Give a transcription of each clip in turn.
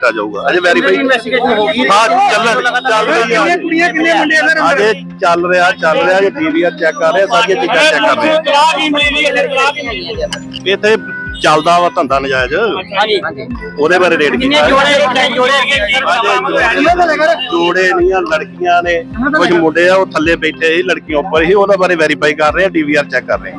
ਕੀਤਾ ਜਾਊਗਾ। ਅਜੇ verify investigation ਹੋ ਗਈ? ਹਾਂ ਚੱਲ ਚੱਲ ਰਹੀ ਆ ਕਿੰਨੀਆਂ ਕੁੜੀਆਂ ਕਿੰਨੇ ਮੁੰਡੇ ਅੰਦਰ ਅਜੇ ਚੱਲ ਰਿਹਾ ਚੱਲ ਰਿਹਾ ਜੇ ਡੀਵੀਆਰ ਚੈੱਕ ਕਰ ਰਹੇ ਆ, ਸਾਰੀਆਂ ਚੀਜ਼ਾਂ ਚੈੱਕ ਕਰ ਰਹੇ। ਆ। ਤਲਾਕ ਹੀ ਮਿਲੀ ਹੈ ਤਲਾਕ ਹੀ ਮਿਲੀ ਹੈ ਇੱਥੇ ਚੱਲਦਾ ਵਾ ਧੰਦਾ ਨਜਾਇਜ਼। ਹਾਂਜੀ। ਉਹਦੇ ਬਾਰੇ ਕਿੰਨੇ ਕੀਤਾ। ਜੋੜੇ ਜੋੜੇ ਅਜੇ ਜੋੜੇ ਨਹੀਂ ਆ ਲੜਕੀਆਂ ਨੇ। ਕੁਝ ਮੁੰਡੇ ਆ ਉਹ ਥੱਲੇ ਬੈਠੇ ਸੀ ਲੜਕੀਆਂ ਉੱਪਰ ਸੀ ਉਹਦਾ ਬਾਰੇ ਵੈਰੀਫਾਈ ਕਰ ਰਹੇ ਆ ਡੀਵੀਆਰ ਚੈੱਕ ਕਰ ਰਹੇ ਆ।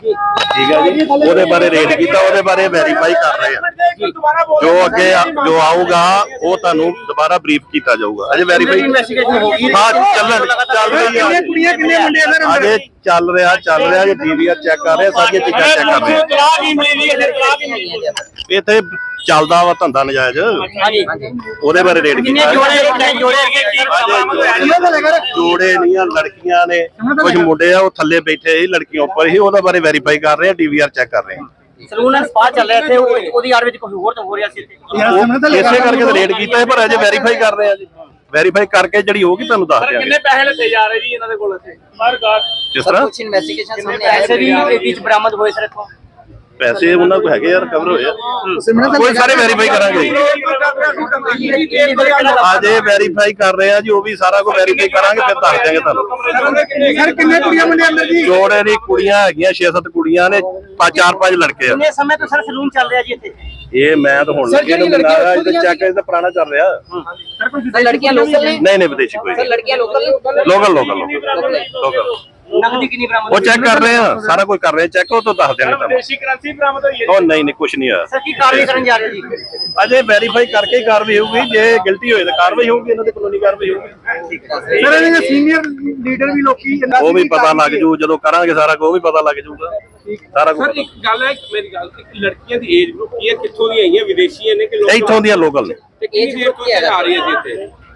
ਠੀਕ ਹੈ ਜੀ। ਉਹਦੇ ਬਾਰੇ ਰੇਡ ਕੀਤਾ ਉਹਦੇ ਬਾਰੇ ਵੈਰੀਫਾਈ ਕਰ ਰਹੇ ਆ। ਜੋ ਅੱਗੇ ਆ- ਜੋ ਆਊਗਾ ਉਹ ਤੁਹਾਨੂੰ ਦੁਬਾਰਾ ਬਰੀਫ ਕੀਤਾ ਜਾਊਗਾ। ਅਜੇ ਵੈਰੀਫਾਈ ਇਨਵੈਸਟੀਗੇਸ਼ਨ ਹੋ ਗਈ? ਹਾਂ ਚੱਲਣ ਚੱਲ ਰਹੀ ਆ। ਕੁੜੀਆਂ ਕਿੰਨੇ ਮੁੰਡੇ ਅੰਦਰ? ਅਜੇ ਚੱਲ ਰਿਹਾ ਚੱਲ ਰਿਹਾ ਜੇ ਡੀਵੀਆਰ ਚੈੱਕ ਕਰ ਰਹੇ ਆ, ਸਾਰੀਆਂ ਚੀਜ਼ਾਂ ਚੈੱਕ ਕਰ ਰਹੇ ਆ। ਤਲਾਕ ਹੀ ਮਿਲੀ ਹੈ ਤਲਾਕ ਹੀ ਮਿਲੀ ਹੈ। ਇੱਥੇ ਚੱਲਦਾ ਵਾ ਧੰਦਾ ਨਜਾਇਜ਼। ਹਾਂਜੀ। ਉਹਦੇ ਬਾਰੇ ਰੇਡ ਕਿੰਨੇ ਕੀਤਾ। ਜੋੜੇ ਜੋੜੇ ਜੋੜੇ ਨਹੀਂ ਆ ਲੜਕੀਆਂ ਨੇ। ਕੁਝ ਮੁੰਡੇ ਆ ਉਹ ਥੱਲੇ ਬੈਠੇ ਸੀ ਲੜਕੀਆਂ ਉੱਪਰ ਸੀ ਉਹਦਾ ਬਾਰੇ ਵੈਰੀਫਾਈ ਕਰ ਰਹੇ ਆ ਡੀਵੀਆਰ ਚੈੱਕ ਕਰ ਰਹੇ ਆ। ਸਲੂਨ ਐਂਡ ਸਪਾ ਚੱਲ ਰਿਹਾ ਇੱਥੇ ਉਹ- ਉਹਦੀ ਆੜ ਵਿੱਚ ਕੁਝ ਹੋਰ ਤਾਂ ਹੋ ਰਿਹਾ ਸੀ ਇੱਥੇ। ਉਹ ਇਸੇ ਕਰਕੇ ਤਾਂ ਰੇਡ ਕੀਤਾ ਹੈ ਪਰ ਅਜੇ ਵੈਰੀਫਾਈ ਕਰ ਰਹੇ ਆ ਜੀ। ਵੈਰੀਫਾਈ ਕਰਕੇ ਜਿਹੜੀ ਹੋਗੀ ਤੁਹਾਨੂੰ ਦੱਸ ਦਿਆਂਗੇ। ਪੈਸੇ ਲੱਗੇ ਜਾ ਰਹੇ ਜੀ ਇਹਨਾਂ ਦੇ ਕੋਲ ਇੱਥੇ? ਹਰ ਗਾਰ ਕਿਸ ਤਰ੍ਹਾਂ? ਕੁਝ ਇਨਵੈਸਟੀਗੇਸ਼ਨ ਸਾਹਮਣੇ ਆਇਆ ਪੈਸੇ ਵੀ ਇਹ ਵਿੱਚ ਬਰਾਮਦ ਹੋਏ ਸਰ ਇੱਥੋਂ? ਪੈਸੇ ਉਹਨਾਂ ਕੋਲ ਹੈਗੇ ਯਾਰ ਕਵਰ ਹੋਏ ਆ। ਕੋਈ ਸਾਰੇ ਵੈਰੀਫਾਈ ਕਰਾਂਗੇ। ਜੀ ਅਜੇ ਵੈਰੀਫਾਈ ਕਰ ਰਹੇ ਆ ਜੀ ਉਹ ਵੀ ਸਾਰਾ ਕੁਝ ਵੈਰੀਫਾਈ ਕਰਾਂਗੇ ਫਿਰ ਦੱਸ ਦਿਆਂਗੇ ਤੁਹਾਨੂੰ। ਸਰ ਕਿੰਨੇ ਕੁੜੀਆਂ ਮੁੰਡੇ ਅੰਦਰ ਜੀ? ਜੋੜੇ ਦੀ ਕੁੜੀਆਂ ਹੈਗੀਆਂ 6-7 ਕੁੜੀਆਂ ਨੇ ਪੰਜ ਚਾਰ ਪੰਜ ਲੜਕੇ ਆ। ਕਿੰਨੇ ਸਮੇਂ ਤੋਂ ਸਰ ਸਲੂਨ ਚੱਲ ਰਿਹਾ ਜੀ ਇੱਥੇ? ਇਹ ਮੈਂ ਤਾਂ ਹੁਣ ਲੱਗੇ ਨੂੰ ਮਿਲਾ ਰਿਹਾ ਇਹ ਚੈੱਕ ਇਹ ਤਾਂ ਪੁਰਾਣਾ ਚੱਲ ਰਿਹਾ। ਸਰ ਲੜਕੀਆਂ ਲੋਕਲ ਨੇ। ਨਹੀਂ ਨਹੀਂ ਵਿਦੇਸ਼ੀ ਕੋਈ ਸਰ ਲੜਕੀਆਂ ਲੋਕਲ ਲੋਕਲ ਲੋਕਲ ਲੋਕਲ ਨਕਦੀ ਕਿੰਨੀ ਬਰਾਮਦ ਉਹ ਚੈੱਕ ਕਰ ਰਹੇ ਆ ਸਾਰਾ ਕੁਝ ਕਰ ਰਹੇ ਆ ਚੈੱਕ ਉਹ ਤੋਂ ਦੱਸ ਦਿਆਂਗੇ ਤੁਹਾਨੂੰ। ਦੇਸ਼ੀ ਕਰੰਸੀ ਬਰਾਮਦ ਹੋਈ ਉਹ ਨਹੀਂ ਨਹੀਂ ਕੁਝ ਨਹੀਂ ਹੋਇਆ। ਸਰ ਕੀ ਕਾਰਵਾਈ ਕਰਨ ਜਾ ਰਹੇ ਜੀ? ਅਜੇ ਵੈਰੀਫਾਈ ਕਰਕੇ ਹੀ ਕਾਰਵਾਈ ਹੋਊਗੀ ਜੇ ਗਲਤੀ ਹੋਏ ਤਾਂ ਕਾਰਵਾਈ ਹੋਊਗੀ ਇਹਨਾਂ ਦੇ ਕਾਨੂੰਨੀ ਕਾਰਵਾਈ ਹੋਊਗੀ। ਸਰ ਇਹਨਾਂ ਦੇ ਸੀਨੀਅਰ ਲੀਡਰ ਵੀ ਲੋਕੀ ਉਹ ਵੀ ਪਤਾ ਲੱਗ ਜੂ ਜਦੋਂ ਕਰਾਂਗੇ ਸਾਰਾ ਕੁਝ ਉਹ ਵੀ ਪਤਾ ਲੱਗ ਜੂਗਾ। ਸਾਰਾ ਕੁਝ ਸਰ ਇੱਕ ਗੱਲ ਹੈ ਮੇਰੀ ਗੱਲ ਕਿ ਲੜਕੀਆਂ ਦੀ ਏਜ ਗਰੁੱਪ ਕੀ ਹੈ ਕਿੱਥੋਂ ਦੀਆਂ ਆਈਆਂ ਵਿਦੇਸ਼ੀਆਂ ਨੇ ਕਿ ਲੋਕ ਇੱਥੋਂ ਦੀਆਂ ਲੋਕਲ ਨੇ। ਤੇ ਕਿੰਨੀ ਦੇਰ ਤੋਂ ਇੱਥੇ ਆ ਰਹੀਆਂ ਸੀ ਇੱਥੇ?